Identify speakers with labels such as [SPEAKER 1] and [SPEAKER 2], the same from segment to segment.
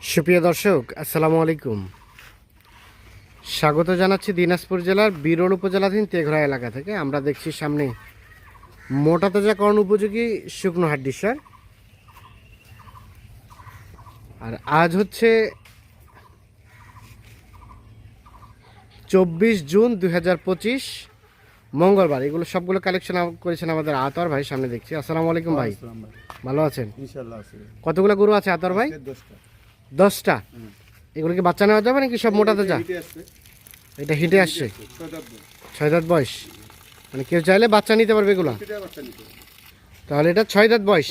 [SPEAKER 1] সুপ্রিয় দর্শক আসসালামু আলাইকুম। স্বাগত জানাচ্ছি দিনাজপুর জেলার বিরল উপজেলাধীন তেঘরা এলাকা থেকে। আমরা দেখছি সামনে মোটা তাজাকরণ উপযোগী শুকনো হাড্ডি সার আর আজ হচ্ছে চব্বিশ জুন দুই হাজার পঁচিশ মঙ্গলবার। এগুলো সবগুলো কালেকশন করেছেন আমাদের আতর ভাই সামনে দেখছি। আসসালামু আলাইকুম ভাই। ভালো আছেন? কতগুলো গরু আছে আতর ভাই?
[SPEAKER 2] দশটা।
[SPEAKER 1] এগুলো কি বাচ্চা নেওয়া যাবে নাকি সব মোটা তাজা
[SPEAKER 2] হিটে আসছে।
[SPEAKER 1] এটা হিটে আসছে।
[SPEAKER 2] ছয় দাঁত বয়স।
[SPEAKER 1] মানে কেউ চাইলে বাচ্চা নিতে পারবে এগুলো। তাহলে এটা ছয় দাঁত বয়স।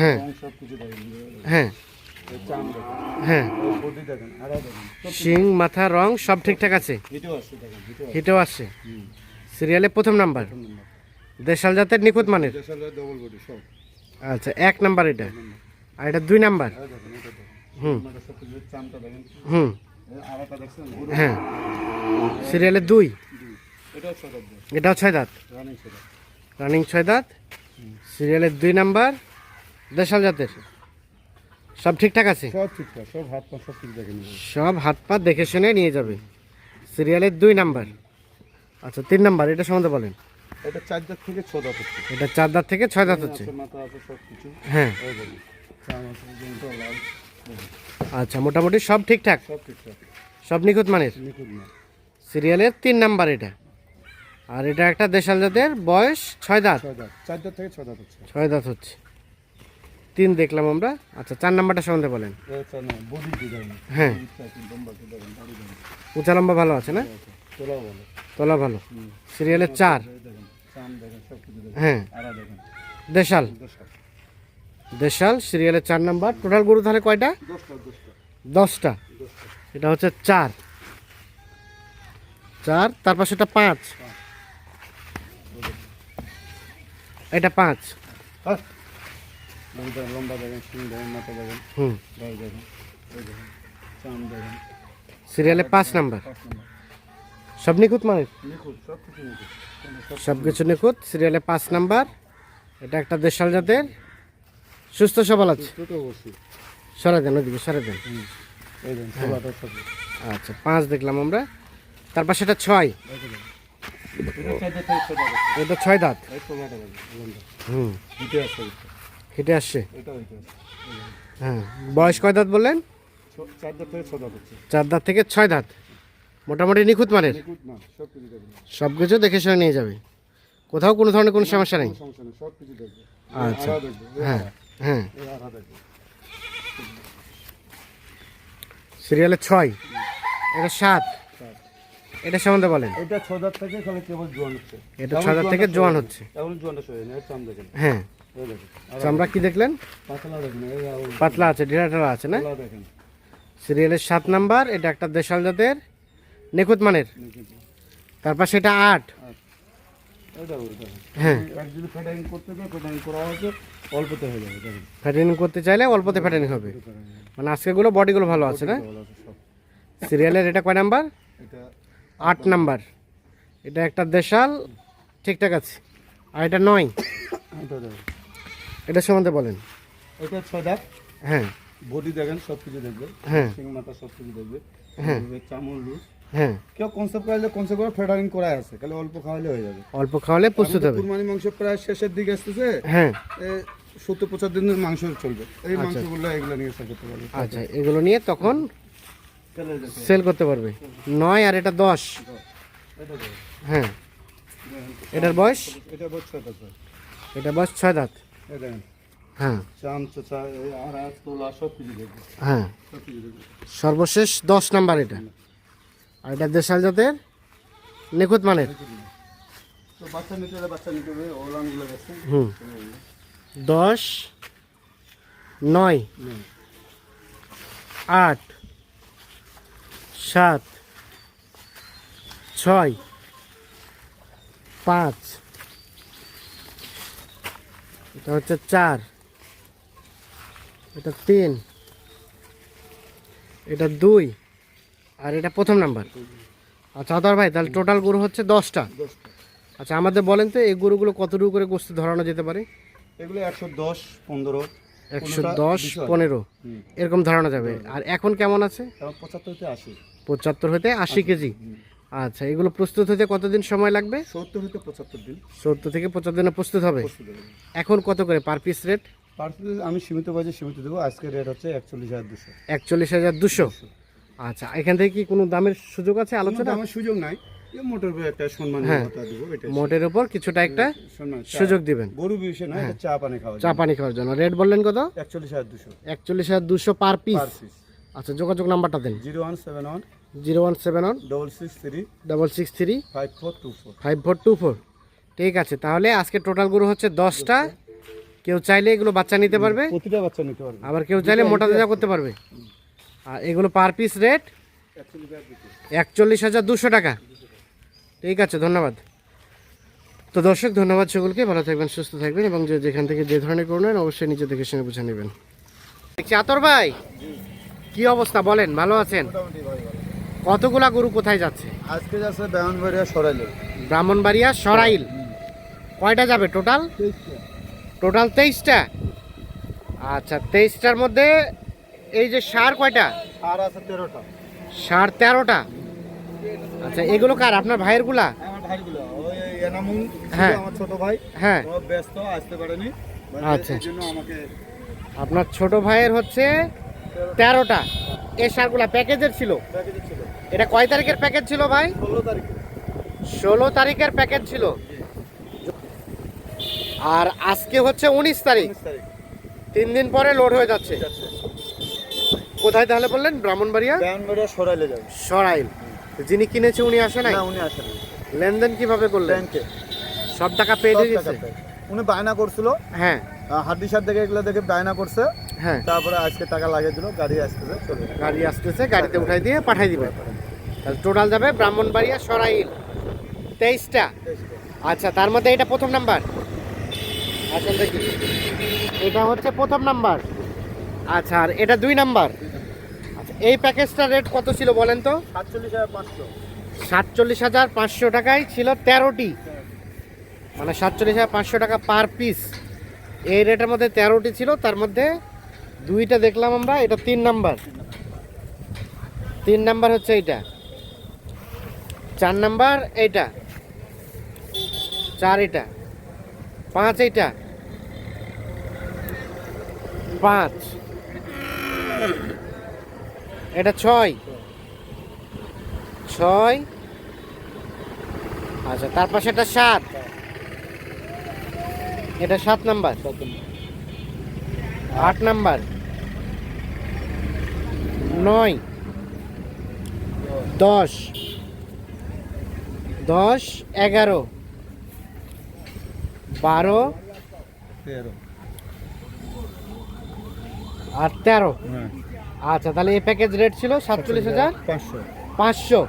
[SPEAKER 1] হ্যাঁ। হ্যাঁ। হ্যাঁ। শিং মাথা রং সব ঠিকঠাক আছে?
[SPEAKER 2] হিটেও আসছে
[SPEAKER 1] সিরিয়ালে প্রথম নাম্বার? দেশাল জাতের নিখুঁত মানের? আচ্ছা এক নাম্বার এটা। আর এটা দুই নাম্বার। হুম। হুম। হ্যাঁ। সিরিয়ালে দুই।
[SPEAKER 2] এটাও ছয় দাঁত
[SPEAKER 1] ছয়
[SPEAKER 2] রানিং ছয় দাঁত।
[SPEAKER 1] ছয় সিরিয়ালের দুই নাম্বার। দেশাল জাতের। সব ঠিকঠাক আছে?
[SPEAKER 2] সব ঠিকঠাক সব হাত পা সব ঠিক দেখেন
[SPEAKER 1] সব হাত পা দেখে শুনে নিয়ে যাবে। সিরিয়ালের দুই নাম্বার। আচ্ছা তিন নাম্বার এটা সম্বন্ধে বলেন।
[SPEAKER 2] এটা চার দাঁত থেকে ছ দাঁত হচ্ছে।
[SPEAKER 1] এটা চার দাঁত থেকে ছয় দাঁত হচ্ছে। হ্যাঁ। আচ্ছা মোটামুটি সব ঠিকঠাক?
[SPEAKER 2] সব ঠিকঠাক।
[SPEAKER 1] সব নিখুঁত মানের?
[SPEAKER 2] নিখুঁত
[SPEAKER 1] সিরিয়ালের তিন নাম্বার এটা। আর এটা একটা দেশাল জাতের বয়স ছয় দাঁত।
[SPEAKER 2] ছয় দাঁত। চার দাঁত থেকে ছয় দাঁত হচ্ছে।
[SPEAKER 1] ছয় দাঁত হচ্ছে। তিন দেখলাম আমরা। আচ্ছা চার নাম্বারটা সম্বন্ধে বলেন। হ্যাঁ। উঁচা লম্বা ভালো আছে না? তলা ভালো। সিরিয়ালের চার। হ্যাঁ। দেশাল। দেশাল সিরিয়ালের চার নাম্বার। টোটাল গরু তাহলে কয়টা?
[SPEAKER 2] দশটা
[SPEAKER 1] এটা হচ্ছে চার। চার তার পাশে এটা পাঁচ। এটা পাঁচ।
[SPEAKER 2] হ্যাঁ। লম্বা লম্বা দেখেন সিং দেখেন মাথা দেখেন
[SPEAKER 1] হুম।
[SPEAKER 2] দেখেন দেখেন
[SPEAKER 1] সিরিয়ালে পাঁচ নাম্বার। সব নিখুঁত মানে?
[SPEAKER 2] সব কিছু নিখুঁত
[SPEAKER 1] সিরিয়ালে পাঁচ নাম্বার। এটা একটা দেশাল জাতের। সুস্থ সবল আছে? সরে দেন ওইদিকে সরে দেন।
[SPEAKER 2] সব
[SPEAKER 1] আচ্ছা পাঁচ দেখলাম আমরা। তারপর সেটা ছয়।
[SPEAKER 2] এটা ছয় দাঁত।
[SPEAKER 1] হুম।
[SPEAKER 2] হিটে আসছে
[SPEAKER 1] হ্যাঁ। বয়স কয় দাঁত বললেন?
[SPEAKER 2] চার দাঁত থেকে ছয় দাঁত।
[SPEAKER 1] মোটামুটি নিখুঁত মানের?
[SPEAKER 2] সব কিছু
[SPEAKER 1] দেখে শুনে নিয়ে যাবে। কোথাও কোনো ধরনের কোনো সমস্যা নেই? আচ্ছা। হ্যাঁ। হ্যাঁ।
[SPEAKER 2] এই আড়া দেখবে
[SPEAKER 1] সিরিয়ালে ছয়। এটা সাত। এটা সম্বন্ধে বলেন।
[SPEAKER 2] এটা ছ দাঁত থেকে কেবল জোয়ান হচ্ছে।
[SPEAKER 1] এটা ছয় দাঁত থেকে জোয়ান হচ্ছে।
[SPEAKER 2] এখন জোয়ানটা সরে না চাম দেখেন।
[SPEAKER 1] হ্যাঁ।
[SPEAKER 2] দেখেন।
[SPEAKER 1] চামড়া কি দেখলেন?
[SPEAKER 2] পাতলা দেখেন
[SPEAKER 1] পাতলা আছে ঢালা আছে না?
[SPEAKER 2] দেখেন।
[SPEAKER 1] সিরিয়ালের সাত নাম্বার এটা একটা দেশাল জাতের নিখুঁত মানের। তারপর সেটা আট। হ্যাঁ। ফ্যাটেনিং করতে চাইলে অল্পতে ফ্যাটেনিং হবে। মানে আজকেগুলো বডিগুলো ভালো আছে না? সিরিয়ালের এটা কয় নাম্বার? আট নাম্বার। এটা একটা দেশাল ঠিকঠাক আছে। আর এটা নয়।
[SPEAKER 2] এটা
[SPEAKER 1] সম্বন্ধে বলেন।
[SPEAKER 2] এটা ছয় দাঁত
[SPEAKER 1] হ্যাঁ।
[SPEAKER 2] বডি দেখেন সব কিছু দেখবে।
[SPEAKER 1] হ্যাঁ।
[SPEAKER 2] সিং মাথা সব কিছু দেখবে।
[SPEAKER 1] হ্যাঁ।
[SPEAKER 2] চামড় লুজ।
[SPEAKER 1] হ্যাঁ।
[SPEAKER 2] কেউ কনসেপ্ট কনসেপ্ট করে ফেডারিং করা আছে খালি অল্প খাওয়ালে হয়ে যাবে।
[SPEAKER 1] অল্প খাওয়ালে প্রস্তুত
[SPEAKER 2] আমাদের
[SPEAKER 1] হবে।
[SPEAKER 2] কুরবানি মাংস প্রায় শেষের দিকে আসতেছে
[SPEAKER 1] হ্যাঁ।
[SPEAKER 2] সত্তর পঁচাত্তর দিনের মাংস চলবে। এই মাংসগুলো এগুলো নিয়ে সেল করতে পারবে।
[SPEAKER 1] আচ্ছা এগুলো নিয়ে তখন সেল করতে পারবে। নয় আর এটা দশ। হ্যাঁ। এটার বয়স?
[SPEAKER 2] এটা বছর ছয় দাঁত।
[SPEAKER 1] এটা বয়স ছয় দাঁত। হ্যাঁ। হ্যাঁ। সর্বশেষ দশ নাম্বার এটা। আর এটা দেশাল জাতের নিখুঁত মানের। হুম। দশ নয়। আট সাত ছয় পাঁচ এটা হচ্ছে চার এটা তিন এটা দুই আর এটা প্রথম নাম্বার। আচ্ছা আদার ভাই তাহলে টোটাল গরু হচ্ছে দশটা। আচ্ছা আমাদের বলেন তো এই গরুগুলো কতটুকু করে গোস্ত ধরানো যেতে পারে?
[SPEAKER 2] এগুলো একশো দশ পনেরো
[SPEAKER 1] একশো দশ পনেরো এরকম ধরানো যাবে। আর এখন কেমন আছে?
[SPEAKER 2] পঁচাত্তর হতে আশি।
[SPEAKER 1] পঁচাত্তর হতে আশি কেজি। আচ্ছা এগুলো প্রস্তুত হতে কতদিন সময় লাগবে?
[SPEAKER 2] সত্তর হতে পঁচাত্তর দিন।
[SPEAKER 1] সত্তর থেকে পঁচাত্তর দিনে প্রস্তুত হবে? এখন কত করে পার পিস রেট
[SPEAKER 2] পার্সেল আমি সীমিত বাজে সীমিত দেবো। আজকের রেট হচ্ছে একচল্লিশ হাজার দুশো।
[SPEAKER 1] একচল্লিশ হাজার দুশো। আচ্ছা এখান থেকে কি কোনো দামের সুযোগ আছে আলোচনা?
[SPEAKER 2] আমার সুযোগ নাই। একটা সম্মান
[SPEAKER 1] হ্যাঁ। মোটের উপর কিছুটা একটা সুযোগ দিবেন।
[SPEAKER 2] গরু বিষয় না চা পানি খাওয়া
[SPEAKER 1] চা পানি খাওয়ার জন্য। রেট বললেন কত?
[SPEAKER 2] একচল্লিশ হাজার দুশো।
[SPEAKER 1] একচল্লিশ হাজার দুশো পার পিস
[SPEAKER 2] পার পিস।
[SPEAKER 1] আচ্ছা যোগাযোগ নাম্বারটা দেন।
[SPEAKER 2] Zero one seven one
[SPEAKER 1] zero one seven one
[SPEAKER 2] double six three
[SPEAKER 1] double six three
[SPEAKER 2] five four two four.
[SPEAKER 1] Five four two four. ঠিক আছে তাহলে আজকে টোটাল গরু হচ্ছে দশটা। কেউ চাইলে এগুলো বাচ্চা নিতে পারবে?
[SPEAKER 2] প্রতিটা বাচ্চা নিতে পারবে।
[SPEAKER 1] আবার কেউ চাইলে মোটা তাজা করতে পারবে? আর এগুলো পার পিস রেট
[SPEAKER 2] একচল্লিশ হাজার দুশো
[SPEAKER 1] টাকা। ঠিক আছে ধন্যবাদ। তো দর্শক ধন্যবাদ সকলকে। ভালো থাকবেন সুস্থ থাকবেন এবং যে যেখান থেকে যে ধরনের করুন অবশ্যই নিজে দেখে শুনে বুঝে নেবেন। আতর ভাই কি অবস্থা বলেন ভালো আছেন? কতগুলা গরু কোথায় যাচ্ছে?
[SPEAKER 2] আজকে যাচ্ছে ব্রাহ্মণবাড়িয়া সরাইল।
[SPEAKER 1] ব্রাহ্মণবাড়িয়া সরাইল। কয়টা যাবে টোটাল? টোটাল তেইশটা? আচ্ছা তেইশটার মধ্যে এই যে সার কয়টা?
[SPEAKER 2] আর আছে তেরোটা।
[SPEAKER 1] সার তেরোটা? আচ্ছা এগুলো কার? আপনার
[SPEAKER 2] ভাইয়েরগুলা?
[SPEAKER 1] হ্যাঁ।
[SPEAKER 2] আমার ছোট ভাই।
[SPEAKER 1] হ্যাঁ।
[SPEAKER 2] ব্যস্ত আসতে পারেনি। মানে
[SPEAKER 1] আচ্ছা। আপনার ছোট ভাইয়ের হচ্ছে তেরোটা। এই সারগুলা প্যাকেজের ছিল? এটা কয় তারিখের প্যাকেজ ছিল ভাই?
[SPEAKER 2] ষোলো
[SPEAKER 1] তারিখের। প্যাকেজ ছিল। আর আজকে হচ্ছে উনিশ তারিখ। তিন দিন পরে লোড হয়ে যাচ্ছে। কোথায় তাহলে বললেন? ব্রাহ্মণবাড়িয়া?
[SPEAKER 2] ব্রাহ্মণবাড়িয়া সরাইলে যাবে।
[SPEAKER 1] সরাইল। যিনি কিনেছে উনি আসে নাই?
[SPEAKER 2] না উনি আসেন
[SPEAKER 1] লেনদেন কীভাবে করলেন?
[SPEAKER 2] ব্যাংকে।
[SPEAKER 1] সব টাকা পেয়ে গেছে
[SPEAKER 2] উনি বায়না করছিল।
[SPEAKER 1] হ্যাঁ।
[SPEAKER 2] হাড্ডি সার দেখে এগুলো দেখে বায়না করছে।
[SPEAKER 1] হ্যাঁ।
[SPEAKER 2] তারপরে আজকে টাকা লাগিয়ে দিল গাড়ি আসতেছে চলে
[SPEAKER 1] গাড়ি আসতেছে গাড়িতে উঠাই দিয়ে পাঠাই দিবে। তাহলে টোটাল যাবে ব্রাহ্মণবাড়িয়া সরাইল। তেইশটা? আচ্ছা তার মধ্যে এটা প্রথম নাম্বার? আসুন দেখি। এটা হচ্ছে প্রথম নাম্বার। আচ্ছা আর এটা দুই নাম্বার? আচ্ছা এই প্যাকেজটার রেট কত ছিল বলেন তো?
[SPEAKER 2] সাতচল্লিশ হাজার পাঁচশো।
[SPEAKER 1] সাতচল্লিশ হাজার পাঁচশো টাকায় ছিল তেরোটি। মানে সাতচল্লিশ হাজার পাঁচশো টাকা পার পিস এই রেটের মধ্যে তেরোটি ছিল তার মধ্যে দুইটা দেখলাম আমরা এটা তিন নাম্বার। তিন নাম্বার হচ্ছে এইটা। চার নাম্বার এইটা। চার এটা পাঁচ এইটা। পাঁচ। এটা ছয়। ছয়। আচ্ছা তার পাশে এটা সাত। এটা সাত নাম্বার। আট নাম্বার। নয়। দশ। দশ এগারো। বারো।
[SPEAKER 2] তেরো।
[SPEAKER 1] আর তেরো।
[SPEAKER 2] হ্যাঁ।
[SPEAKER 1] আচ্ছা তাহলে এই প্যাকেজ রেট ছিল সাতচল্লিশ হাজার
[SPEAKER 2] পাঁচশো।
[SPEAKER 1] পাঁচশো।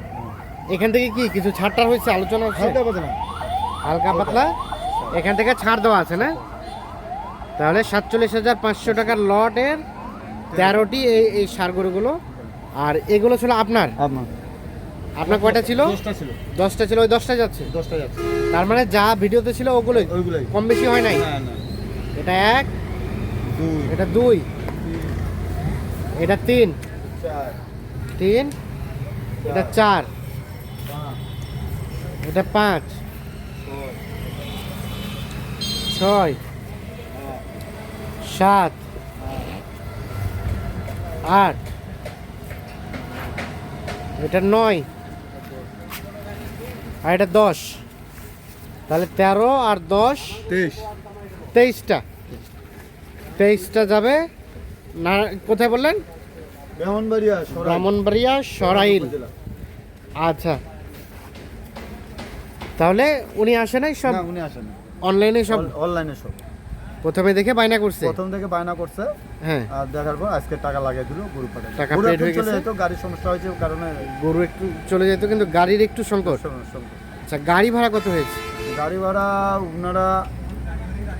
[SPEAKER 1] এখান থেকে কি কিছু ছাড়টা হয়েছে আলোচনা
[SPEAKER 2] হালকা পাতলা।
[SPEAKER 1] হালকা পাতলা? এখান থেকে ছাড় দেওয়া আছে না? তাহলে সাতচল্লিশ হাজার পাঁচশো টাকার লটের তেরোটি এই এই সার গরুগুলো। আর এগুলো ছিল আপনার?
[SPEAKER 2] আপনার।
[SPEAKER 1] কয়টা ছিল?
[SPEAKER 2] দশটা ছিল।
[SPEAKER 1] দশটা ছিল ওই দশটা যাচ্ছে?
[SPEAKER 2] দশটা যাচ্ছে।
[SPEAKER 1] তার মানে যা ভিডিওতে ছিল ওগুলোই?
[SPEAKER 2] ওইগুলাই।
[SPEAKER 1] কম বেশি হয় নাই?
[SPEAKER 2] না না
[SPEAKER 1] এটা এক এটা দুই। এটা তিন। তিন? এটা চার। এটা পাঁচ।
[SPEAKER 2] ছয়।
[SPEAKER 1] সাত। আট। এটা নয়। আর এটা দশ। তাহলে তেরো আর দশ
[SPEAKER 2] তেইশ।
[SPEAKER 1] তেইশটা। তেইশটা যাবে না কোথায় বললেন?
[SPEAKER 2] ব্রাহ্মণবাড়িয়া সরাই
[SPEAKER 1] ব্রাহ্মণবাড়িয়া সরাইল। আচ্ছা। তাহলে উনি আসে নাই সব?
[SPEAKER 2] না উনি আসেন
[SPEAKER 1] অনলাইনে সব?
[SPEAKER 2] অনলাইনে সব।
[SPEAKER 1] প্রথমে দেখে বায়না করছে?
[SPEAKER 2] প্রথম থেকে বায়না করছে।
[SPEAKER 1] হ্যাঁ।
[SPEAKER 2] আর দেখার পর আজকে টাকা লাগিয়ে দিল গরু পাঠায়
[SPEAKER 1] টাকা
[SPEAKER 2] এখন
[SPEAKER 1] হয়ে গেছে?
[SPEAKER 2] যেত গাড়ির সমস্যা হয়েছে কারণে
[SPEAKER 1] গরু একটু চলে যেত কিন্তু গাড়ির একটু সংকট। আচ্ছা গাড়ি ভাড়া কত হয়েছে?
[SPEAKER 2] গাড়ি ভাড়া ওনারা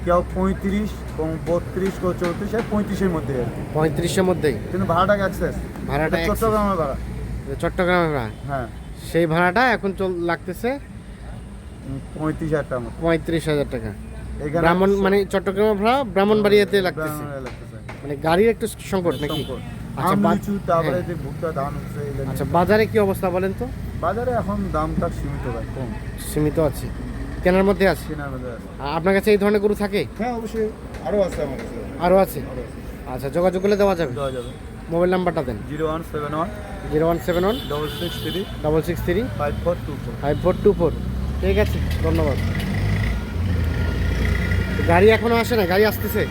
[SPEAKER 2] কেউ পঁয়ত্রিশ কেউ বত্রিশ চৌত্রিশ আর পঁয়ত্রিশের মধ্যে আর কি।
[SPEAKER 1] পঁয়ত্রিশের মধ্যেই?
[SPEAKER 2] কিন্তু ভাড়াটা অ্যাক্সেস
[SPEAKER 1] ভাড়াটা
[SPEAKER 2] চট্টগ্রামের ভাড়া।
[SPEAKER 1] চট্টগ্রামের ভাড়া?
[SPEAKER 2] হ্যাঁ।
[SPEAKER 1] সেই ভাড়াটা এখন চল লাগতেছে
[SPEAKER 2] পঁয়ত্রিশ হাজার টাকা
[SPEAKER 1] পঁয়ত্রিশ হাজার টাকা। ব্রাহ্মণ মানে চট্টগ্রামের ভাড়া ব্রাহ্মণবাড়িয়াতে লাগতেছে। মানে গাড়ির একটু সংকট নাকি। আচ্ছা হ্যাঁ। আচ্ছা বাজারে কি অবস্থা বলেন তো?
[SPEAKER 2] বাজারে এখন দামটা সীমিত ভাই কম।
[SPEAKER 1] সীমিত আছে। কেনার মধ্যে আছে?
[SPEAKER 2] কেনার মধ্যে আছে।
[SPEAKER 1] আপনার কাছে এই ধরনের গরু থাকে?
[SPEAKER 2] হ্যাঁ অবশ্যই। আরও আছে আমার কাছে।
[SPEAKER 1] আরও আছে?
[SPEAKER 2] আরও আছে।
[SPEAKER 1] আচ্ছা যোগাযোগ করলে দেওয়া যাবে?
[SPEAKER 2] দেওয়া যাবে।
[SPEAKER 1] মোবাইল নাম্বারটা দেন।
[SPEAKER 2] Zero one seven one
[SPEAKER 1] zero one seven one
[SPEAKER 2] double six three
[SPEAKER 1] double six three
[SPEAKER 2] five four two four.
[SPEAKER 1] Five four two four. ঠিক আছে ধন্যবাদ। গাড়ি এখনও আসে না গাড়ি আসতেছে?